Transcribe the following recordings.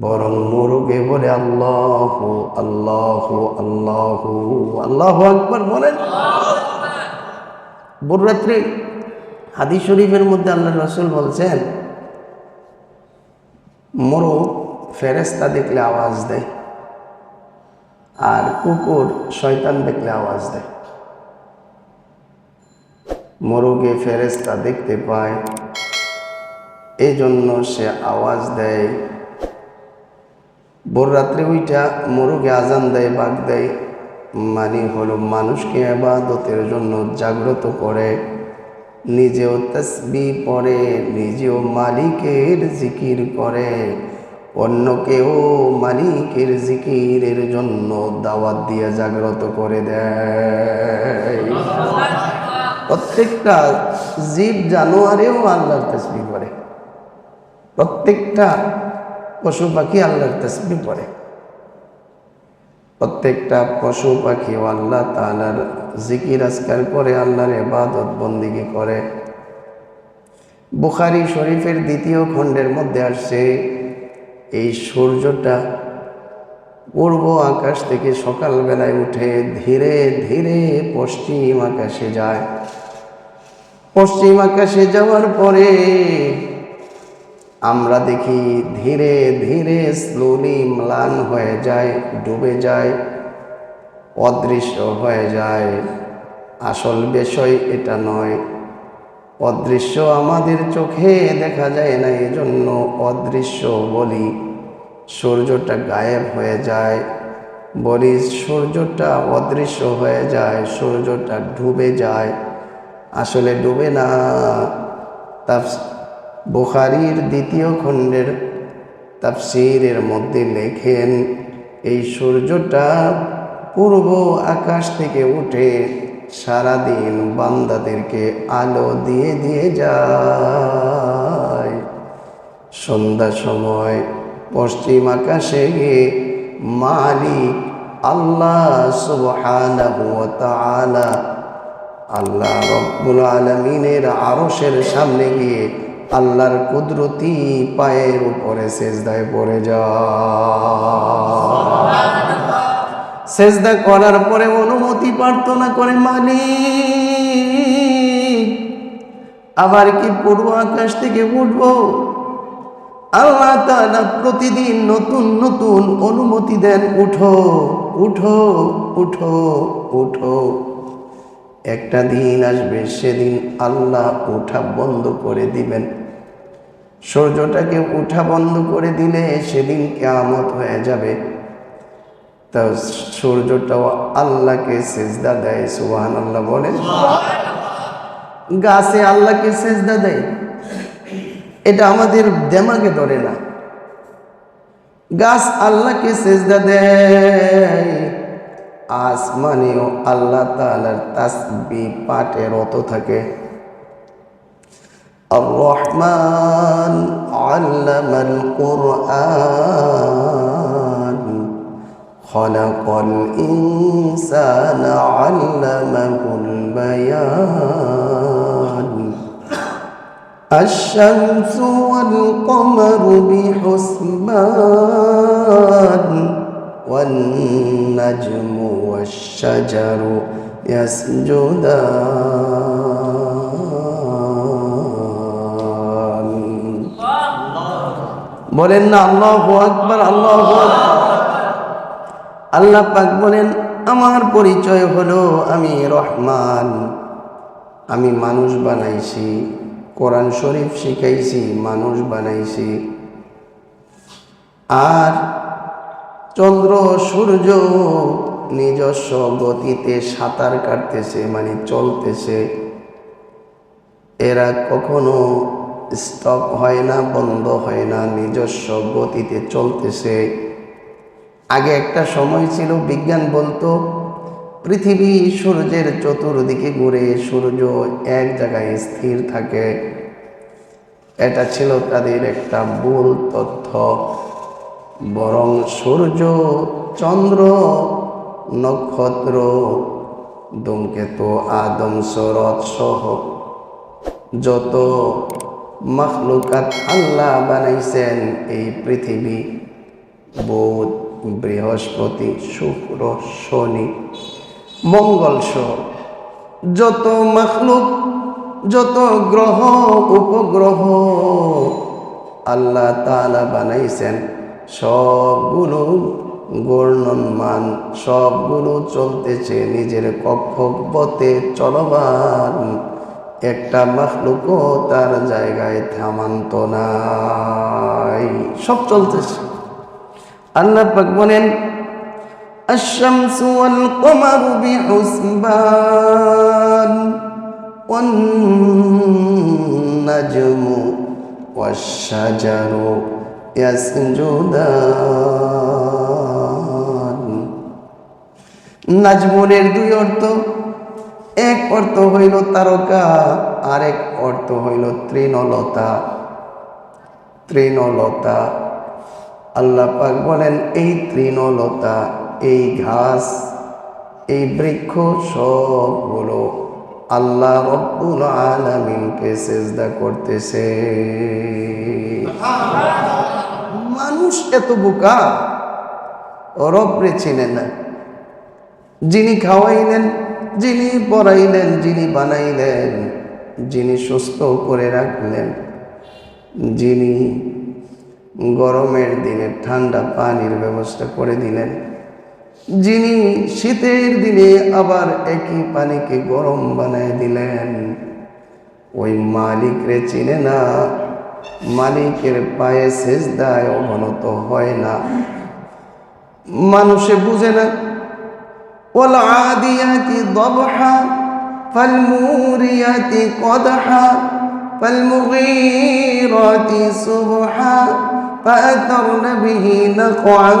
বরং মোরগে বলে আল্লাহ আল্লাহ আল্লাহ। আল্লাহ আকবর বলেন। বররাত্রি হাদিস শরীফের মধ্যে আল্লাহ রসুল বলছেন মোরগ ফেরেস্তা দেখলে আওয়াজ দেয় আর কুকুর শয়তান দেখলে আওয়াজ দেয়। মোরগে ফেরেস্তা দেখতে পায় এই জন্য সে আওয়াজ দেয় ভোর রাত্রে ওইটা মোরগে আজান দেয় বাঘ দেয়। মানে হলো মানুষকে আবাদতের জন্য জাগ্রত করে। নিজেও তসবি পড়ে, নিজেও মালিকের জিকির করে। অন্যকেও মালিকের জিকিরের জন্য দাওয়াত দিয়ে জাগ্রত করে দেয়। প্রত্যেকটা জীব জানোয়ারেও আল্লাহর তসবি করে। প্রত্যেকটা পশু পাখি আল্লাহর তসবি পড়ে। প্রত্যেকটা পশু পাখি আল্লাহ তালার জিকির আজকার করে আল্লাহর এবাদত বন্দিগি করে। বুখারি শরীফের দ্বিতীয় খণ্ডের মধ্যে আসছে, এই সূর্যটা পূর্ব আকাশ থেকে সকালবেলায় উঠে ধীরে ধীরে পশ্চিম আকাশে যায়। পশ্চিম আকাশে যাওয়ার পরে আমরা দেখি ধীরে ধীরে স্লোলি ম্লান হয়ে যায়, ডুবে যায়, অদৃশ্য হয়ে যায়। আসল বিষয় এটা নয়। অদৃশ্য আমাদের চোখে দেখা যায় না এই জন্য অদৃশ্য বলি, সূর্যটা গায়েব হয়ে যায়। বলি, সূর্যটা অদৃশ্য হয়ে যায়, সূর্যটা ডুবে যায়। আসলে ডুবে না তা বুখারির দ্বিতীয় খণ্ডের তাফসিরের মধ্যে লেখেন, এই সূর্যটা পূর্ব আকাশ থেকে উঠে সারাদিন বান্দাদেরকে আলো দিয়ে দিয়ে যায়। সন্ধ্যা সময় পশ্চিম আকাশে গিয়ে মালিক আল্লাহ আল্লাহ রব্বুল আলমিনের আরশের সামনে গিয়ে আল্লাহর কুদরতি পায়ের উপরে সেজদায় পড়ে যা। সেজদা করার পরে অনুমতি প্রার্থনা করে মালিক। আবার কি পূর্ব আকাশ থেকে উঠবো? আল্লাহ তাআলা প্রতিদিন নতুন নতুন অনুমতি দেন, উঠো উঠো উঠো উঠো। একটা দিন আসবে সেদিন আল্লাহ উঠা বন্ধ করে দিবেন। সূর্যটাকে উঠা বন্ধ করে দিলে সেদিন কেয়ামত হয়ে যাবে। তা সূর্যটাও আল্লাহকে সেজদা দেয় সুবাহান আল্লাহ বলেন গাছে আল্লাহকে সেজদা দেয়। এটা আমাদের দেমাকে ধরে না। গাছ আল্লাহকে সেজদা দেয়। আসমানেও আল্লাহ তালার তাসবি পাটে রত থাকে الرحمن علم القرآن خلق الإنسان علمه البيان الشمس والقمر بحسبان والنجم والشجر يسجدان বলেন না আল্লাহ আকবার আল্লাহ আল্লাহ পাক বলেন আমার পরিচয় হলো আমি রহমান আমি মানুষ বানাইছি কোরআন শরীফ শিখাইছি মানুষ বানাইছি আর চন্দ্র, সূর্য নিজস্ব গতিতে সাঁতার কাটতেছে মানে চলতেছে। এরা কখনো স্টপ হয় না, বন্ধ হয় না, নিজস্ব গতিতে চলতেছে। আগে একটা সময় ছিল বিজ্ঞান বলতো, পৃথিবী সূর্যের চতুর্দিকে ঘুরে সূর্য এক জায়গায় স্থির থাকে। এটা ছিল তাদের একটা ভুল তথ্য। বরং সূর্য, চন্দ্র, নক্ষত্র ধূমকেতু আদম সরত সহ যত মখলুকাত আল্লাহ বানাইছেন এই পৃথিবী, বুধ, বৃহস্পতি, শুক্র, শনি, মঙ্গল সহ যত মখলুক, যত গ্রহ, উপগ্রহ আল্লাহ তালা বানাইছেন সবগুলো গর্ণনমান সবগুলো চলতেছে নিজের কক্ষপথে চলমান একটা মখলুকও তার জায়গায় থামান্ত নাই সব চলতেছে আল্লাহ পাক বলেন الشمس والقمر بحسبان والنجم والشجر নাজমুনের দুই অর্থ, এক অর্থ হইল তারকা আর এক অর্থ হইল তৃণলতা। তৃণলতা। আল্লাহ পাক বলেন, এই তৃণলতা, এই ঘাস, এই বৃক্ষ সবগুলো আল্লাহ রব্বুল আলমিনকে সেজদা করতেছে। মানুষ এত বোকা? রবরে চিনে না। যিনি খাওয়াইলেন, যিনি পড়াইলেন, যিনি বানাইলেন, যিনি সুস্থ করে রাখলেন, যিনি গরমের দিনে ঠান্ডা পানির ব্যবস্থা করে দিলেন, যিনি শীতের দিনে আবার একই পানিকে গরম বানায় দিলেন, ওই মালিকরে চিনে না। মালিকের পায়ে সেজদায় অবনত হয় না মানুষে বুঝে না والعاديات ضبحا فالموريات قدحا فالمغيرات صبحا فأثرن به نقعا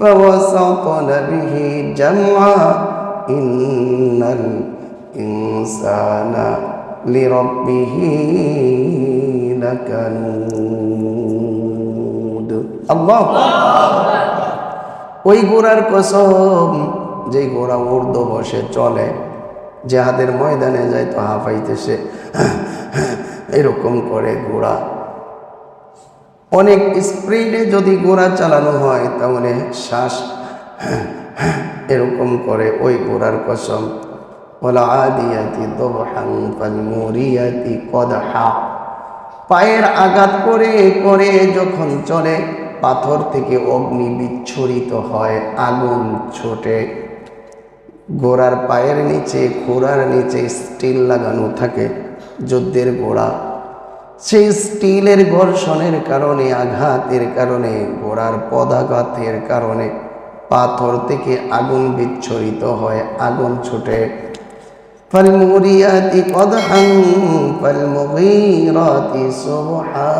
فوسطن به جمعا إن الإنسان لربه لكنود الله ওই গোড়ার কসম যে গোড়া উর্দ বসে চলে যাহাদের ময়দানে যায় তো হাফাইতেছে এরকম করে গোড়া অনেক স্পিডে যদি গোড়া চালানো হয় তাহলে শ্বাস এরকম করে ওই গোড়ার কসম বলা আদিয়াতি দবহাং ফালমুরিয়াতি কদহা। পায়ের আঘাত করে করে যখন চলে, পাথর থেকে অগ্নি বিচ্ছরিত হয়, আগুন ছোটে। ঘোড়ার পায়ের নিচে, ঘোড়ার নিচে স্টিল লাগানো থাকে যুদ্ধের ঘোড়া। সেই স্টিলের ঘর্ষণের কারণে, আঘাতের কারণে, ঘোড়ার পদাঘাতের কারণে পাথর থেকে আগুন বিচ্ছরিত হয়, আগুন ছুটে। فالموريات قدحا فالمغيرات صبحا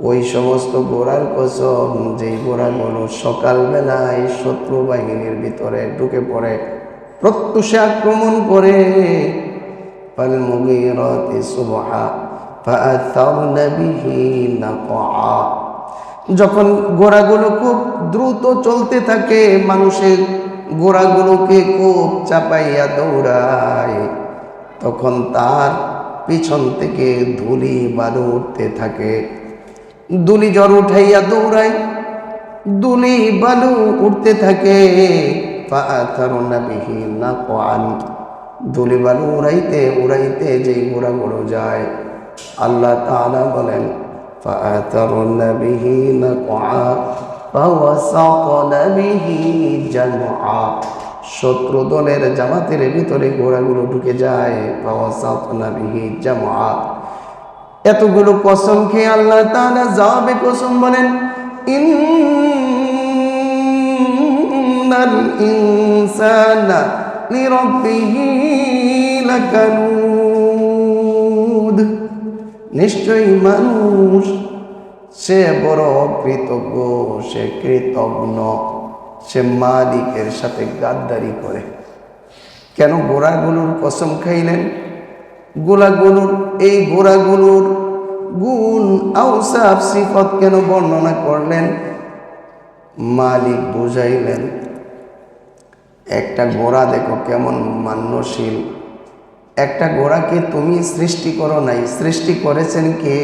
ওই সমস্ত গোড়ার কসম যেই গোড়াগুলো সকালবেলায় শত্রু বাহিনীর ভিতরে ঢুকে পড়ে প্রত্যুষে আক্রমণ করে فالمغيرات صبحا فأثرن به نقعا যখন গোড়াগুলো খুব দ্রুত চলতে থাকে মানুষের গোড়াগুলোকে খুব চাপাইয়া দৌড়ায় তখন তার পিছন থেকে ধুলি বালু উঠতে থাকে দুলি জ্বর উঠাইয়া দৌড়ায় দুলি বালু উঠতে থাকে দুলি বালু উড়াইতে উড়াইতে যেই গোড়া গোড়ো যায় আল্লাহ তাআলা বলেন فأثرن به نقعا فوسطن به جمعا শত্রুদলের জামাতের ভিতরে ঘোড়াগুলো ঢুকে যায়। এতগুলো কসম খেয়ে আল্লাহ যাবে কসম বলেন, ইন্নাল নিশ্চয়ই মানুষ সে বড় কৃতজ্ঞ সে কৃতজ্ঞ, সে মালিকের সাথে গাদ্দারি করে। কেন গোড়াগুলোর কসম খাইলেন? গোলাগুলোর এই গোড়াগুলোর গুণ আউসাফ সিফত কেন বর্ণনা করলেন? মালিক বুঝাইলেন, একটা গোড়া দেখো কেমন মান্যশীল। একটা গোড়াকে তুমি সৃষ্টি করো নাই, সৃষ্টি করেছেন কে?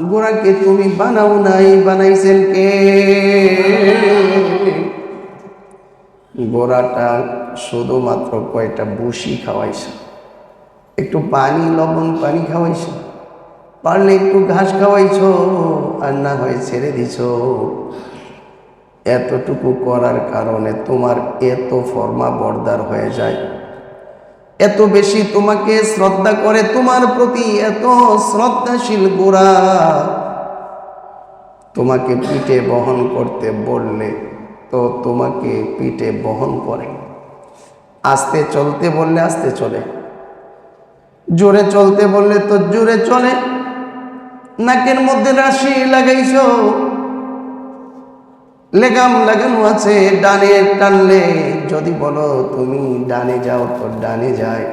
গোড়াকে তুমি বানাও নাই, বানাইছেন কে? গোড়াটা শুধুমাত্র কয়টা বুসি খাওয়াইছে? একটু পানি, লবণ পানি খাওয়াইছ? পারলে একটু ঘাস খাওয়াইছ? আর না হয় ছেড়ে দিছ? এতটুকু করার কারণে তোমার এত ফর্মা বর্দার হয়ে যায়। এত বেশি তোমাকে শ্রদ্ধা করে তোমার প্রতি এত শ্রদ্ধাশীল গোড়া তোমাকে পিঠে বহন করতে বললে তো তোমাকে পিঠে বহন করে। আস্তে চলতে বললে আস্তে চলে। জোরে চলতে বললে তো জোরে চলে। নাকের মধ্যে রাশি লাগাইছ। লেগাম লাগানো আছে, ডানে টানলে যদি বলো তুমি ডানে যাও তো ডানে যায়।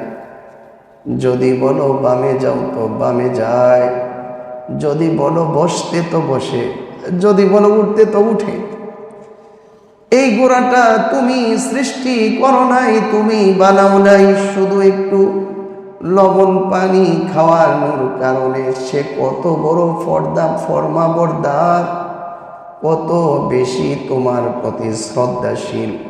যদি বলো বামে যাও তো বামে যায়। যদি বলো বসতে তো বসে, যদি বলো উঠতে তো উঠে। এই গোড়াটা তুমি সৃষ্টি করো নাই, তুমি বানাও নাই, শুধু একটু লবণ পানি খাওয়ানোর কারণে। সে কত বড় ফর্দা ফর্মা বর্দার কত বেশি তোমার প্রতি শ্রদ্ধাশীল।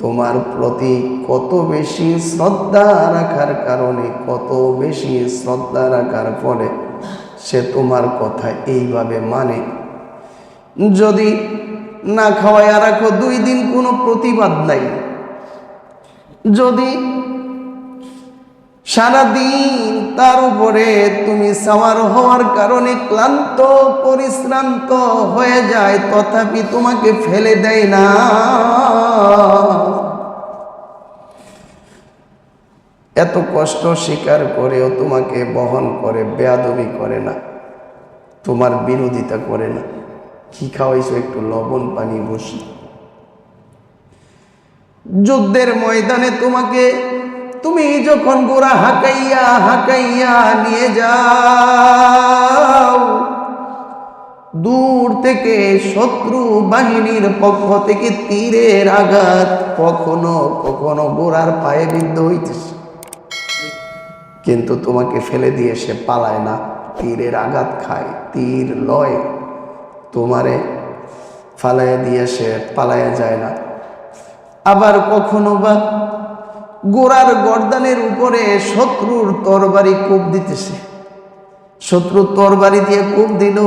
তোমার প্রতি কত বেশি শ্রদ্ধা রাখার কারণে, কত বেশি শ্রদ্ধা রাখার ফলে সে তোমার কথা এইভাবে মানে। যদি না খাওয়াইয়া রাখো, দুই দিন কোনো প্রতিবাদ নাই। যদি সারাদিন তার উপরে তুমি সাওয়ার হওয়ার কারণে ক্লান্ত, পরিশ্রান্ত হয়ে যায়, তথাপি তোমাকে ফেলে দেয় না। এত কষ্ট স্বীকার করেও তোমাকে বহন করে, বেয়াদবি করে না। তোমার বিরোধিতা করে না। কি খাওয়াইছো একটু লবণ পানি বসি। যুদ্ধের ময়দানে তোমাকে তুমি যখন গোড়া হাঁকাইয়া হাঁকাইয়া নিয়ে যাও, দূর থেকে শত্রু বাহিনীর পক্ষ থেকে তীরের আঘাত কখনো কখনো গোড়ার পায়ে বিদ্ধ হইতেছে। কিন্তু তোমাকে ফেলে দিয়ে সে পালায় না। তীরের আঘাত খায়, তীর লয়। তোমারে ফালাইয়া দিয়ে সে পালায়া যায় না। আবার কখনো বা গোড়ার গর্দানের উপরে শত্রুর তরবারি কূপ দিতেছে। শত্রু তরবারি দিয়ে কূপ দিল।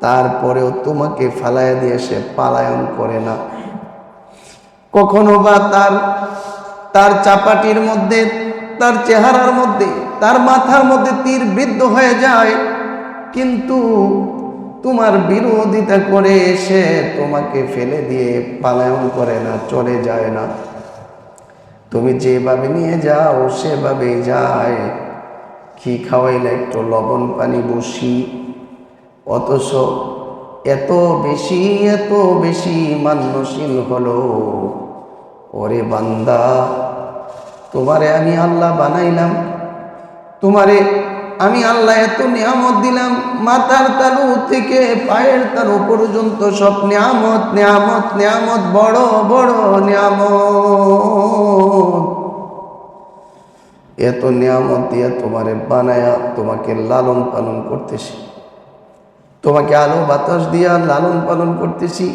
তারপরেও তোমাকে ফালাইয়া দিয়ে সে পালায়ন করে না। কখনো বা তার তার চাপাটির মধ্যে, তার চেহারার মধ্যে, তার মাথার মধ্যে তীর বিদ্ধ হয়ে যায়। কিন্তু তোমার বিরোধিতা করে সে তোমাকে ফেলে দিয়ে পালায়ন করে না, চলে যায় না। তুমি যেভাবে নিয়ে যাও, সেভাবে যায়। কি খাওয়াইলে একটু লবণ পানি বসি। অথচ এত বেশি এত বেশি মান্যশীল হলো। ওরে বান্দা, তোমারে আমি আল্লাহ বানাইলাম। তোমারে আমি আল্লাহ এত নিয়ামত দিলাম, মাথার তালু থেকে পায়ের তালু পর্যন্ত সব নিয়ামত নিয়ামত নিয়ামত, বড় বড় নিয়ামত। এত নিয়ামত দিয়ে তোমারে বানায়া তোমাকে লালন পালন করতেছি। তোমাকে আলো বাতাস দিয়া লালন পালন করতেছি।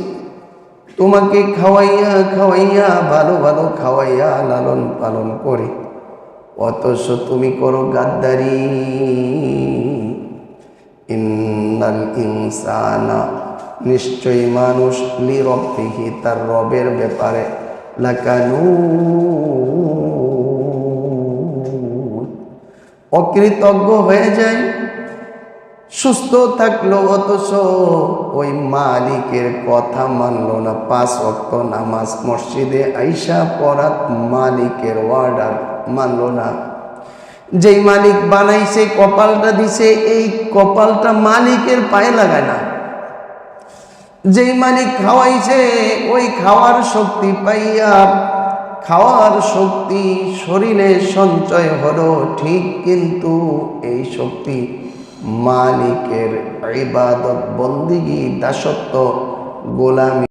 তোমাকে খাওয়াইয়া খাওয়াইয়া, ভালো ভালো খাওয়াইয়া লালন পালন করে। অথচ তুমি করো গাদ্দারি। ইন্নাল ইনসানা, নিশ্চয়ই মানুষ লিরব্বিহি, তার রবের ব্যাপারে লাকানু অকৃতজ্ঞ হয়ে যায় সুস্থ থাকল অথচ ওই মালিকের কথা মানলো না। পাঁচ অক্ত নামাজ মসজিদে আইসা পড়াত মালিকের অর্ডার মানলো না। যেই মালিক বানাইছে, কপালটা দিছে, এই কপালটা মালিকের পায়ে লাগায় না। যেই মালিক খাওয়াইছে, ওই খাওয়ার শক্তি পাইয়া, খাওয়ার শক্তি শরীরে সঞ্চয় হলো, ঠিক কিন্তু এই শক্তি মালিকের ইবাদত বন্দিগি, দাসত্ব, গোলামি